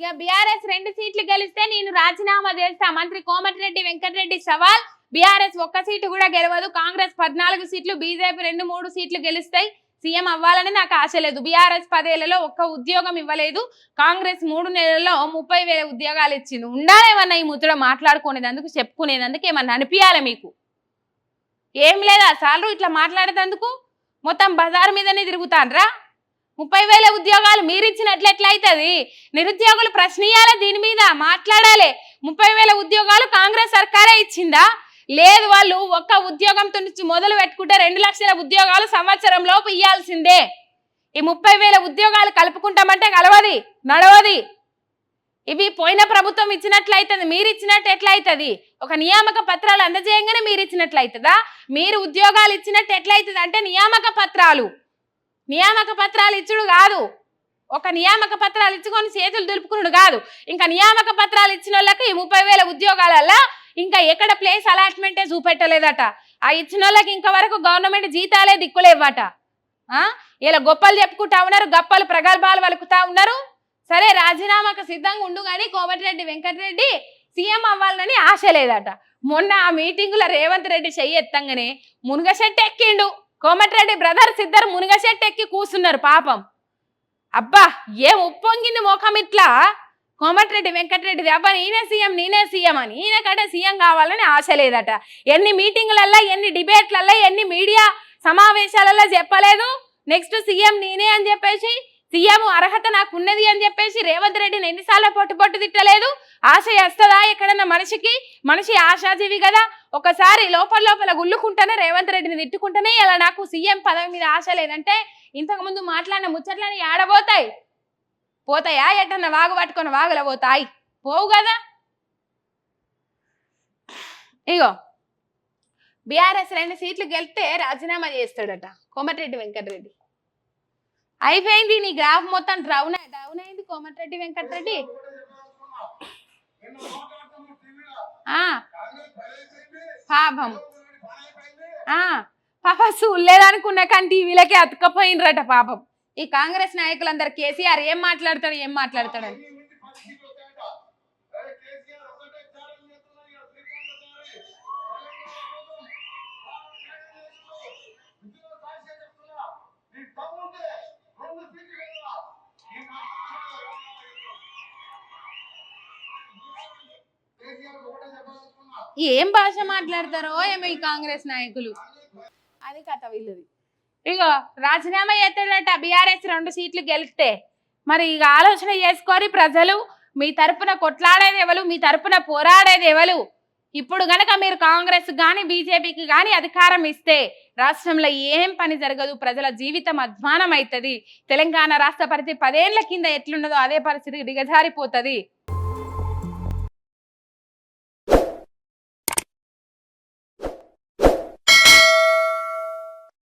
ఇక బీఆర్ఎస్ రెండు సీట్లు గెలిస్తే నేను రాజీనామా చేస్తా. మంత్రి కోమటిరెడ్డి వెంకటరెడ్డి సవాల్. బీఆర్ఎస్ ఒక్క సీటు కూడా గెలవదు. కాంగ్రెస్ పద్నాలుగు సీట్లు బీజేపీ రెండు మూడు సీట్లు గెలుస్తాయి. సీఎం అవ్వాలని నాకు ఆశ లేదు. బీఆర్ఎస్ పదేళ్ళలో ఒక్క ఉద్యోగం ఇవ్వలేదు. కాంగ్రెస్ మూడు నెలల్లో ముప్పై వేల ఉద్యోగాలు ఇచ్చింది. ఉండాలేమన్నా ఈ ముద్ర మాట్లాడుకునేదందుకు చెప్పుకునేందుకు ఏమన్నా అనిపించాలి మీకు? ఏం లేదా? సార్లు ఇట్లా మాట్లాడేదందుకు మొత్తం బజార్ మీదనే తిరుగుతాన్రా ముప్పై వేల ఉద్యోగాలు మీరిచ్చినట్లు ఎట్లయితుంది? నిరుద్యోగులు ప్రశ్నియాలి దీని మీద? మాట్లాడాలి. ముప్పై వేల ఉద్యోగాలు కాంగ్రెస్ సర్కారే ఇచ్చిందా? లేదు వాళ్ళు ఒక్క ఉద్యోగంతో నుంచి మొదలు పెట్టుకుంటే రెండు లక్షల ఉద్యోగాలు సంవత్సరం లోపు ఇవ్వాల్సిందే ఈ ముప్పై వేల ఉద్యోగాలు కలుపుకుంటామంటే కలవది నడవది. ఇవి పోయిన ప్రభుత్వం ఇచ్చినట్లయితుంది మీరు ఇచ్చినట్టు ఎట్లయితుంది? ఒక నియామక పత్రాలు అందజేయంగానే మీరు ఇచ్చినట్లయితుందా మీరు ఉద్యోగాలు ఇచ్చినట్టు ఎట్లయితుంది అంటే నియామక పత్రాలు. నియామక పత్రాలు ఇచ్చుడు కాదు. ఒక నియామక పత్రాలు ఇచ్చుకొని చేతులు దులుపుకున్నాడు కాదు. ఇంకా నియామక పత్రాలు ఇచ్చిన వాళ్ళకి ఈ ముప్పై వేల ఉద్యోగాలల్లో ఇంకా ఎక్కడ ప్లేస్ అలాట్మెంటే చూపెట్టలేదట. ఆ ఇచ్చిన వాళ్ళకి ఇంకా వరకు గవర్నమెంట్ జీతాలే దిక్కులేవట ఇలా గొప్పలు చెప్పుకుంటా ఉన్నారు గప్పలు ప్రగల్భాలు వలుకుతా ఉన్నారు. సరే రాజీనామాకు సిద్ధంగా ఉండు కానీ కోమటిరెడ్డి వెంకటరెడ్డి సీఎం అవ్వాలని ఆశ లేదట. మొన్న ఆ మీటింగులో రేవంత్ రెడ్డి చెయ్యి ఎత్తంగానే మునగశెట్టి ఎక్కిండు. కోమటిరెడ్డి బ్రదర్స్ ఇద్దరు మునగశెట్టి ఎక్కి కూర్చున్నారు పాపం. అబ్బా ఏం ఉప్పొంగింది ముఖం ఇట్లా? కోమటిరెడ్డి వెంకటరెడ్డి అబ్బా నేనే సీఎం నేనే సీఎం అని నేనే కంటే సీఎం కావాలని ఆశ లేదట. ఎన్ని మీటింగులల్లో ఎన్ని డిబేట్లల్లో ఎన్ని మీడియా సమావేశాలలో చెప్పలేదు. నెక్స్ట్ సీఎం నేనే అని చెప్పేసి సీఎం అర్హత నాకు ఉన్నది అని చెప్పేసి రేవంత్ రెడ్డిని ఎన్నిసార్లు పొట్టు పొట్టు తిట్టలేదు? ఆశ వస్తుందా ఎక్కడన్నా మనిషికి? మనిషి ఆశాజీవి కదా. ఒకసారి లోపల లోపల గుల్లుకుంటేనే రేవంత్ రెడ్డిని తిట్టుకుంటేనే ఇలా నాకు సీఎం పదవి మీద ఆశ లేదంటే ఇంతకుముందు మాట్లాడిన ముచ్చట్లని ఆడబోతాయి. పోతాయా? ఎట్టన్నా వాగు పట్టుకొని వాగుల పోతాయి. పోవు కదా. ఇగో బీఆర్ఎస్ రెండు సీట్లు గెలిస్తే రాజీనామా చేస్తాడట కోమటిరెడ్డి వెంకటరెడ్డి. అయిపోయింది నీ గ్రాఫ్ మొత్తం డౌన్ డౌన్ అయింది కోమటిరెడ్డి వెంకటరెడ్డి. ఆ పాపం. ఆ పాప చూడలేదనుకున్నా కానీ టీవీలకే అతకపోయినరట పాపం. ఈ కాంగ్రెస్ నాయకులందరు కేసీఆర్ ఏం మాట్లాడతాడు ఏం మాట్లాడతాడని. ఏం భాష మాట్లాడతారో ఏమో ఈ కాంగ్రెస్ నాయకులు. అది కథ వీళ్ళది. ఇగో రాజీనామా చేస్తాడట బీఆర్ఎస్ రెండు సీట్లు గెలిస్తే. మరి ఇక ఆలోచన చేసుకోరి ప్రజలు మీ తరపున కొట్లాడేది ఎవరు మీ తరపున పోరాడేది ఎవరు? ఇప్పుడు గనక మీరు కాంగ్రెస్ కానీ బీజేపీకి కానీ అధికారం ఇస్తే రాష్ట్రంలో ఏం పని జరగదు ప్రజల జీవితం అధ్వానం అవుతుంది తెలంగాణ రాష్ట్ర పరిస్థితి పదేళ్ళ కింద ఎట్లున్నదో అదే పరిస్థితి దిగజారిపోతుంది.